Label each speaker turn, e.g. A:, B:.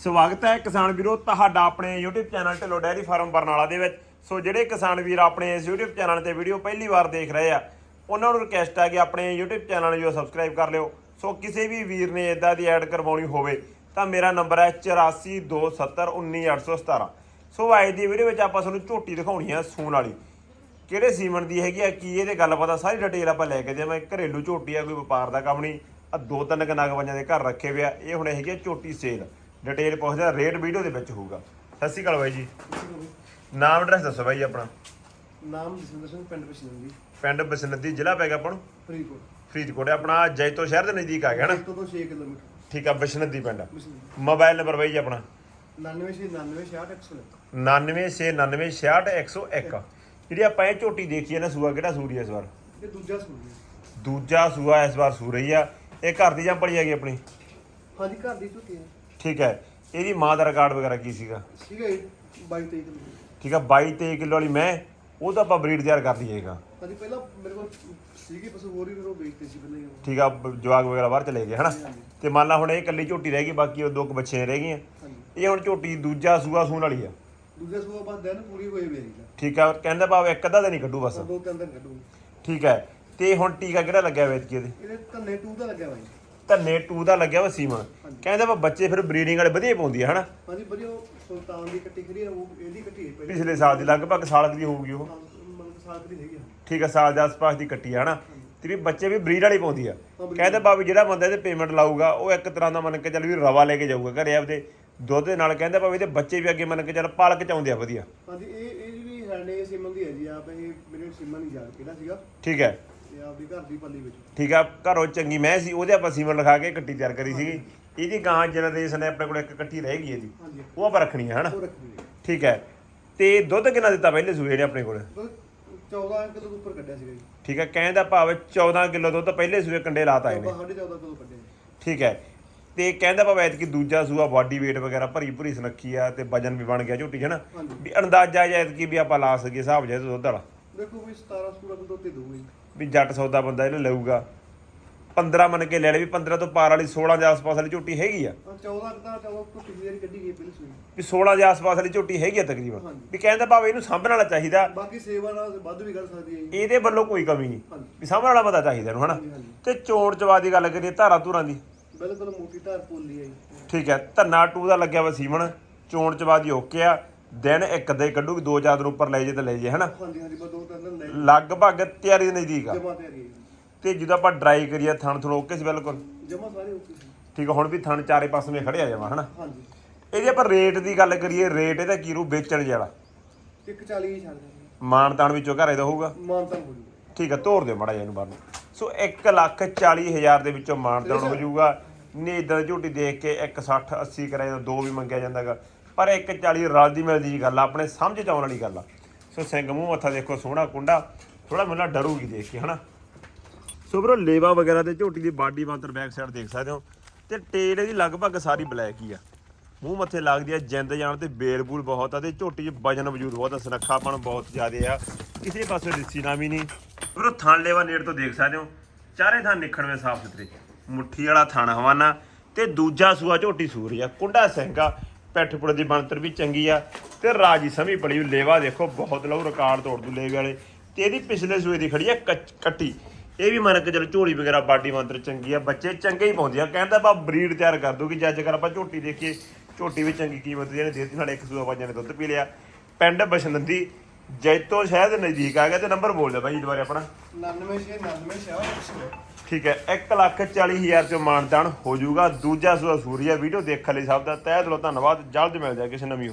A: ਸਵਾਗਤ ਹੈ ਕਿਸਾਨ ਵੀਰੋ ਤੁਹਾਡਾ ਆਪਣੇ YouTube channel Dhillon dairy farm Barnala ਦੇ ਵਿੱਚ। ਸੋ ਜਿਹੜੇ ਕਿਸਾਨ ਵੀਰ ਆਪਣੇ ਇਸ YouTube ਚੈਨਲ ਤੇ ਵੀਡੀਓ ਪਹਿਲੀ ਵਾਰ ਦੇਖ ਰਹੇ ਆ, ਉਹਨਾਂ ਨੂੰ ਰਿਕਵੈਸਟ ਹੈ ਕਿ ਆਪਣੇ YouTube ਚੈਨਲ ਨੂੰ ਜੋ ਸਬਸਕ੍ਰਾਈਬ ਕਰ ਲਿਓ। ਸੋ ਕਿਸੇ ਵੀ ਵੀਰ ਨੇ ਇਦਾਂ ਦੀ ਐਡ ਕਰਵਾਉਣੀ ਹੋਵੇ, ਤਾਂ ਮੇਰਾ ਨੰਬਰ ਹੈ 8427191817 ਸੋ ਅੱਜ ਦੀ ਵੀਡੀਓ ਵਿੱਚ ਆਪਾਂ ਤੁਹਾਨੂੰ ਝੋਟੀ ਦਿਖਾਉਣੀ ਆ ਸੂਨ ਵਾਲੀ। ਕਿਹੜੇ ਸੀਮਨ ਦੀ ਹੈਗੀ ਆ, ਕੀ ਇਹਦੇ ਗੱਲ ਪਤਾ ਸਾਰੀ ਡਿਟੇਲ ਆਪਾਂ ਲੈ ਕੇ ਦੇਵਾਂ ਘਰੇਲੂ ਝੋਟੀ ਆ, ਕੋਈ ਵਪਾਰ ਦਾ ਕੰਮ ਨਹੀਂ। ਆ ਦੋ ਤਿੰਨ ਕਨਾਗ ਪੰਜਾਂ ਦੇ ਘਰ ਰੱਖੇ ਹੋਏ ਆ। ਇਹ ਹੁਣ ਹੈਗੀ ਆ ਝੋਟੀ ਸੇਲ ਡਿਟੇਲ ਪੁੱਛਦੇ ਰੇਟ ਵੀਡੀਓ ਦੇ ਵਿੱਚ ਹੋਊਗਾ। ਸਤਿ ਸ਼੍ਰੀ ਅਕਾਲ ਬਾਈ ਜੀ। ਨਾਮ ਐਡਰੈਸ ਦੱਸੋ ਬਾਈ ਆਪਣਾ।
B: ਨਾਮ ਜਸਵਿੰਦਰ ਸਿੰਘ ਪਿੰਡ ਪਛਨੰਦੀ
A: ਪਿੰਡ ਬਸਨਤੀ ਜ਼ਿਲ੍ਹਾ ਪੈ ਗਿਆ ਆਪਾਂ ਨੂੰ?
B: ਫਰੀਦਕੋਟ।
A: ਫਰੀਦਕੋਟ ਹੈ ਆਪਣਾ ਜੈਤੋ ਸ਼ਹਿਰ ਦੇ ਨਜ਼ਦੀਕ ਆ ਗਿਆ ਨਾ?
B: ਤੋਂ ਤੋਂ 6 ਕਿਲੋਮੀਟਰ।
A: ਠੀਕ ਆ ਬਸਨਤੀ ਪਿੰਡ ਮੋਬਾਈਲ ਨੰਬਰ ਬਾਈ ਜੀ ਆਪਣਾ?
B: 96
A: 996966101 ਜਿਹੜੀ ਆਪਾਂ ਇਹ ਝੋਟੀ ਦੇਖੀ ਹੈ ਨਾ ਸੂਆ ਕਿਹੜਾ ਸੂਰੀ ਇਸ ਵਾਰ?
B: ਇਹ ਦੂਜਾ ਹੈ
A: ਦੂਜਾ ਸੂਆ ਇਸ ਵਾਰ ਸੂ ਰਹੀ ਆ। ਇਹ ਘਰ ਦੀ ਜਾਂ ਪੜੀ ਹੈਗੀ ਆਪਣੀ?
B: ਹਾਂਜੀ ਘਰ ਦੀ ਝੁੱਟੀ ਹੈ
A: ਠੀਕ ਹੈ। ਇਹਦੀ ਮਾਂ ਦਾ ਰਿਕਾਰਡ ਵਗੈਰਾ ਕੀ ਸੀਗਾ?
B: ਸੀਗਾ ਇਹ 22 23 ਕਿਲੋਮੀਟਰ
A: ਠੀਕ ਹੈ 22 23 ਕਿਲੋ ਵਾਲੀ ਮੈਂ ਉਹ ਤਾਂ ਆਪਾਂ ਬਰੀਡ ਤਿਆਰ ਕਰ ਲਈਏਗਾ
B: ਹਾਂਜੀ ਪਹਿਲਾਂ ਮੇਰੇ ਕੋਲ ਸੀਗੀ ਪਸ਼ੂ ਹੋਰ ਹੀ ਫਿਰ ਉਹ ਵੇਚਦੇ ਸੀ ਪਹਿਲਾਂ ਹੀ ਉਹ।
A: ਠੀਕ ਆ ਜਵਾਕ ਵਗੈਰਾ ਬਾਹਰ ਚਲੇ ਗਏ ਹਨਾ? ਤੇ ਮੰਨ ਲਾ ਹੁਣ ਇਹ ਇਕੱਲੀ ਝੋਟੀ ਰਹਿ ਗਈ ਬਾਕੀ ਉਹ ਦੋ ਕੁ ਬੱਚੇ ਰਹਿ ਗਈਆਂ।
B: ਹਾਂਜੀ।
A: ਇਹ ਹੁਣ ਝੋਟੀ ਦੂਜਾ ਸੂਆ ਸੂਣ ਵਾਲੀ ਆ।
B: ਦੂਜਾ ਸੂਆ ਬਾਅਦ ਦਿਨ ਪੂਰੀ ਹੋਏ ਦਾ
A: ਠੀਕ ਆ ਕਹਿੰਦਾ ਭਾਵ ਇੱਕ ਅੱਧਾ ਦਿਨ ਹੀ ਕੱਢੂ ਬਸ।
B: ਦੋ ਦਿਨ ਕੱਢੂ
A: ਠੀਕ ਹੈ ਤੇ ਹੁਣ ਟੀਕਾ ਕਿਹੜਾ ਲੱਗਿਆ ਵੇਚ ਕੇ ਇਹਦੇ?
B: ਇਹਦੇ ਧੰਨੇ 2 ਦਾ ਲੱਗਿਆ ਬਾਈ
A: ਧੰਨੇ 2 ਦਾ ਲੱਗਿਆ ਵਾ ਸੀਮਾ। ਕਹਿੰਦਾ ਵਾ ਬੱਚੇ ਫਿਰ ਬਰੀਡਿੰਗ ਵਾਲੇ ਵਧੀਆ ਪਾਉਂਦੀ ਆ ਹਨਾ?
B: ਹਾਂਜੀ ਵਧੀਆ ਉਹ ਸੁਲਤਾਨ ਦੀ ਕੱਟੀ ਖਰੀ ਆ ਉਹ ਇਹਦੀ ਕੱਟੀ ਹੈ ਪਹਿਲੀ।
A: ਪਿਛਲੇ ਸਾਲ ਦੀ ਲਗਭਗ ਸਾਲ ਦੀ ਹੋਊਗੀ ਉਹ।
B: ਮਤਲਬ ਸਾਲ ਦੀ ਹੈਗੀ ਆ
A: ਠੀਕ ਆ ਸਾਲ ਦੇ ਆਸ-ਪਾਸ ਦੀ ਕੱਟੀ ਆ ਹਨਾ? ਤੇ ਵੀ ਬੱਚੇ ਵੀ ਬਰੀਡ ਵਾਲੀ ਪਾਉਂਦੀ ਆ। ਕਹਿੰਦੇ ਬਾਬੀ ਜਿਹੜਾ ਬੰਦਾ ਇਹਦੇ ਪੇਮੈਂਟ ਲਾਊਗਾ ਉਹ ਇੱਕ ਤਰ੍ਹਾਂ ਦਾ ਮੰਨ ਕੇ ਚੱਲ ਵੀ ਰਵਾ ਲੈ ਕੇ ਜਾਊਗਾ ਘਰੇ ਆਪਦੇ ਦੁੱਧ ਦੇ ਨਾਲ। ਕਹਿੰਦੇ ਬਾਬੀ ਇਹਦੇ ਬੱਚੇ ਵੀ ਅੱਗੇ ਮੰਨ ਕੇ ਚੱਲ ਪਾਲਕ ਚ ਆਉਂਦੇ ਆ ਵਧੀਆ।
B: ਹਾਂਜੀ ਇਹ ਇਹ ਜਿਹੜੀ ਸਾਡੇ ਸਿਮਨ ਦੀ ਹੈ ਜੀ ਆਪ ਇਹ ਮੇਰੇ ਸਿਮਨ ਹੀ ਯਾਦ ਕਿਹੜਾ ਸੀਗਾ।
A: ਠੀਕ ਹੈ।
B: ਇਹ ਆਪਦੀ ਘਰ ਦੀ ਪੱਲੀ ਵਿੱਚ।
A: ਠੀਕ ਆ ਘਰੋਂ ਚੰਗੀ ਮੈਂ ਸੀ ਉਹਦੇ ਆਪਾਂ ਸੀਮਨ ਲਿਖਾ ਕੇ ਕੱਟੀ ਤਿਆਰ ਕਰੀ ਸੀਗੀ। ਇਹਦੀ ਗਾਂ ਜਨਰੇਸ਼ਨ ਨੇ ਆਪਣੇ ਕੋਲ ਇੱਕ ਕੱਟੀ ਰਹਿ ਗਈ ਇਹਦੀ
B: ਹਾਂਜੀ।
A: ਉਹ ਆਪਾਂ ਰੱਖਣੀ ਹੈ ਹਨਾ?
B: ਉਹ ਰੱਖੀ ਹੈ
A: ਠੀਕ ਹੈ। ਤੇ ਦੁੱਧ ਕਿੰਨਾ ਦਿੱਤਾ ਪਹਿਲੇ ਸੂਏ ਨੇ ਆਪਣੇ ਕੋਲ?
B: ਦੁੱਧ 14 ਕਿਲੋ ਤੋਂ ਉੱਪਰ ਕੱਢਿਆ ਸੀਗਾ ਜੀ।
A: ਠੀਕ ਹੈ ਕਹਿੰਦਾ ਭਾਵੇਂ 14 ਕਿਲੋ ਦੁੱਧ ਪਹਿਲੇ ਸੂਏ ਕੰਡੇ ਲਾਤਾ ਇਹਨੇ।
B: ਆਪਾਂ 14.5 ਕਿਲੋ ਕੱਢਿਆ
A: ਠੀਕ ਹੈ। ਤੇ ਕਹਿੰਦਾ ਭਾਵੇਂ ਐਤਕੀ ਦੂਜਾ ਸੂਆ ਬਾਡੀ weight ਵਗੈਰਾ ਭਰੀ ਭਰੀ ਸੁਨੱਖੀ ਆ ਤੇ ਵਜਨ ਵੀ ਬਣ ਗਿਆ ਝੋਟੀ ਹੈ ਨਾ
B: ਹਾਂਜੀ।
A: ਵੀ ਅੰਦਾਜ਼ਾ ਐਤਕੀ ਵੀ ਆਪਾਂ ਲਾ ਸਕੀਏ ਹਿਸਾਬ ਜੇ ਦੁੱਧ ਵਾਲਾ।
B: ਦੇਖੋ ਵੀ 17 16 ਕਿਲੋ ਤੇ ਦਊਗਾ ਜੀ।
A: ਵੀ ਜੱਟ ਸੌਦਾ ਬੰਦਾ ਇਹਨੂੰ ਲਊਗਾ। 15 ਮੰਨ ਕੇ ਲੈ ਲੈ ਵੀ 15 ਤੋਂ ਪਾਰ ਵਾਲੀ 16 ਦੇ ਆਸ-ਪਾਸ ਵਾਲੀ ਝੋਟੀ ਹੈਗੀ ਆ।
B: ਆ 14 ਕਿਤਾ 14 ਤੋਂ ਪਿਛਲੀ ਵਾਰੀ ਕੱਢੀ ਗਈ ਸੂਈ।
A: ਵੀ 16 ਦੇ ਆਸ-ਪਾਸ ਵਾਲੀ ਝੋਟੀ ਹੈਗੀ ਆ ਤਕਰੀਬਨ। ਵੀ ਕਹਿੰਦਾ ਭਾਵੇਂ ਇਹਨੂੰ ਸਾਂਭਣ ਵਾਲਾ ਚਾਹੀਦਾ।
B: ਬਾਕੀ ਸੇਵਾ ਨਾਲ ਵੱਧ ਵੀ ਕਰ ਸਕਦੀ ਹੈ
A: ਇਹਦੇ ਵੱਲੋਂ ਕੋਈ ਕਮੀ ਨਹੀਂ। ਵੀ ਸਾਂਭਣ ਵਾਲਾ ਬੰਦਾ ਚਾਹੀਦਾ ਇਹਨੂੰ ਹਨਾ? ਤੇ ਚੋਣ ਚਵਾ ਦੀ ਗੱਲ ਕਰੀਏ ਧਾਰਾ ਧੂਰਾਂ ਦੀ।
B: ਬਿਲਕੁਲ ਮੋਟੀ ਧਾਰ ਪੋਲੀ ਹੈ
A: ਠੀਕ ਹੈ ਧੰਨਾ 2 ਦਾ ਲੱਗਿਆ ਵਾ ਸੀਮਣ। ਚੋਣ ਚਵਾ ਦੀ ਓਕੇ ਆ। ਦਿਨ ਇੱਕ ਦੇ ਕੱਢੂਗੀ ਦੋ ਚਾਰ ਦਿਨ ਉੱਪਰ ਲੈ ਜੇ ਤੇ ਲੈ ਜੇ ਹਨਾ?
B: ਹਾਂਜੀ ਬਸ ਦੋ
A: ਲਗਭਗ ਤਿਆਰੀ ਦੇ ਨਜ਼ਦੀਕ ਆ।
B: ਜਮਾ ਤੇ
A: ਜਦੋਂ ਆਪਾਂ ਡਰਾਈ ਕਰੀਏ ਥਣ ਥਣ ਓਕੇ ਸੀ ਬਿਲਕੁਲ।
B: ਜਮਾ ਸਾਰੇ ਓਕੇ ਸੀ।
A: ਠੀਕ ਆ ਹੁਣ ਵੀ ਥਣ ਚਾਰੇ ਪਾਸੇ ਖੜੇ ਆ ਜਾਵਾ ਹਨਾ?
B: ਹਾਂਜੀ।
A: ਇਹਦੇ ਆਪਾਂ ਰੇਟ ਦੀ ਗੱਲ ਕਰੀਏ ਰੇਟ ਇਹਦਾ ਕੀ ਰੂ ਵੇਚਣ ਵਾਲਾ?
B: 140 ਹੀ ਛੱਡ ਦਿੰਦੇ
A: ਮਾਨਤਾਨ ਵਿੱਚੋਂ ਘਰੇ ਦਾ ਹੋਊਗਾ?
B: ਮਾਨਤਾ ਹੋ ਜੂਗਾ
A: ਠੀਕ ਆ ਤੋਰ ਦਿਓ ਮੜਾ ਜਿਹਾ ਇਹਨੂੰ ਬਾਹਰ ਨੂੰ। ਸੋ 1 ਲੱਖ 40 ਹਜ਼ਾਰ ਦੇ ਵਿੱਚੋਂ ਮਾਨਤਾਨ ਹੋ ਜਾਊਗਾ ਨਹੀਂ ਇਦਾਂ ਦੀ ਝੂਟੀ ਦੇਖ ਕੇ 160 80 ਕਰਾਏ ਤਾਂ ਦੋ ਵੀ ਮੰਗਿਆ ਜਾਂਦਾਗਾ ਪਰ 140 ਰਲਦੀ ਮਿਲਦੀ ਜੀ ਗੱਲ ਆ ਆਪਣੇ ਸਮਝ ਚ ਆਉਣ ਵਾਲੀ ਗੱਲ ਆ। ਸੋ ਸਿੰਘ ਮੂੰਹ ਮੱਥਾ ਦੇਖੋ, ਸੋਹਣਾ ਕੁੰਡਾ। ਥੋੜਾ ਮੈਨੂੰ ਲੱਗਦਾ ਡਰੂਗੀ ਦੇਖ ਕੇ, ਹਨਾ? ਸੋ ਬਰੋ ਲੇਵਾ ਵਗੈਰਾ ਤੇ ਝੋਟੀ ਦੀ ਬਾਡੀ ਬਾਂਦਰ ਬੈਕ ਸਾਈਡ ਦੇਖ ਸਕਦੇ ਹੋ। ਤੇ ਟੇਲ ਇਹਦੀ ਲਗਭਗ ਸਾਰੀ ਬਲੈਕ ਹੀ ਆ। ਮੂੰਹ ਮੱਥੇ ਲੱਗਦੀ ਆ, ਜਿੰਦ ਜਾਣ ਤੇ ਬੇਲ ਬੂਲ ਬਹੁਤ ਆ ਤੇ ਝੋਟੀ 'ਚ ਵਜਨ ਵਜੂਦ ਬਹੁਤ ਆ ਸੁਨੱਖਾਪਣ ਬਹੁਤ ਜ਼ਿਆਦੇ ਆ। ਕਿਸੇ ਪਾਸੇ ਦਿੱਸੀ ਨਾ ਵੀ ਨਹੀਂ। ਬਰੋ ਥਣ ਲੇਵਾ ਨੇੜ ਤੋਂ ਦੇਖ ਸਕਦੇ ਹੋ। ਚਾਰੇ ਥਾਂ ਨਿਖੜਵੇਂ ਸਾਫ਼ ਸੁਥਰੇ। ਮੁੱਠੀ ਵਾਲਾ ਥਣ ਹਵਾਨਾ। ਤੇ ਦੂਜਾ ਸੂਆ ਝੋਟੀ ਸੂਰੀ ਆ। ਕੁੰਡਾ ਸਿੰਘਾ ਪੈਠ ਪੁੜੇ ਦੀ ਬਣਤਰ ਵੀ ਚੰਗੀ ਆ। ਤੇ ਰਾਜੀ ਸਮੀ ਪੜੀ ਲੇਵਾ ਦੇਖੋ ਬਹੁਤ ਲਊ ਰਿਕਾਰਡ ਤੋੜ ਦੂ ਲੇਵੇ ਵਾਲੇ। ਤੇ ਇਹਦੀ ਪਿਛਲੇ ਸੂਏ ਦੀ ਖੜੀ ਕੱਚ- ਕੱਟੀ। ਇਹ ਵੀ ਮੰਨ ਕੇ ਚਲੋ ਝੋਲੀ ਵਗੈਰਾ ਬਾਡੀ ਮੰਤਰ ਚੰਗੀ ਆ ਬੱਚੇ ਚੰਗੇ ਹੀ ਪਾਉਂਦੀ ਆ। ਕਹਿੰਦਾ ਬਾ ਬਰੀਡ ਤਿਆਰ ਕਰ ਦੂਗੀ ਜੇ ਅੱਜ ਕੱਲ ਆਪਾਂ ਝੋਟੀ ਦੇਖੀਏ। ਝੋਟੀ ਵੀ ਚੰਗੀ ਕੀਮਤ ਦੀ ਇਹਨੇ ਦੇਤੀ ਨਾਲੇ ਇੱਕ ਸੂਆ ਪੰਜਾਂ ਨੇ ਦੁੱਧ ਪੀ ਲਿਆ। ਪਿੰਡ ਬਸ਼ਨੰਦੀ ਜੈਤੋ ਸ਼ਹਿਰ ਦੇ ਨਜ਼ਦੀਕ ਆ ਗਿਆ ਤੇ ਨੰਬਰ ਬੋਲ ਦਿਓ ਬਾਈ ਦੁਬਾਰੇ ਆਪਣਾ।
B: 99 99 ਸ਼ਾਹ
A: ਠੀਕ ਹੈ 1 ਲੱਖ 40 ਹਜ਼ਾਰ ਚ ਮਾਨਦਾਨ ਹੋ ਜਾਊਗਾ। ਦੂਜਾ ਸੂਆ ਸੂਰੀਆ ਵੀਡੀਓ ਦੇਖਣ ਲਈ ਸਭ ਦਾ ਤਹਿ ਦਿਲੋਂ ਧੰਨਵਾਦ। ਜਲਦ ਮਿਲ ਜਾਏ ਕਿਸੇ ਨਵੀਂ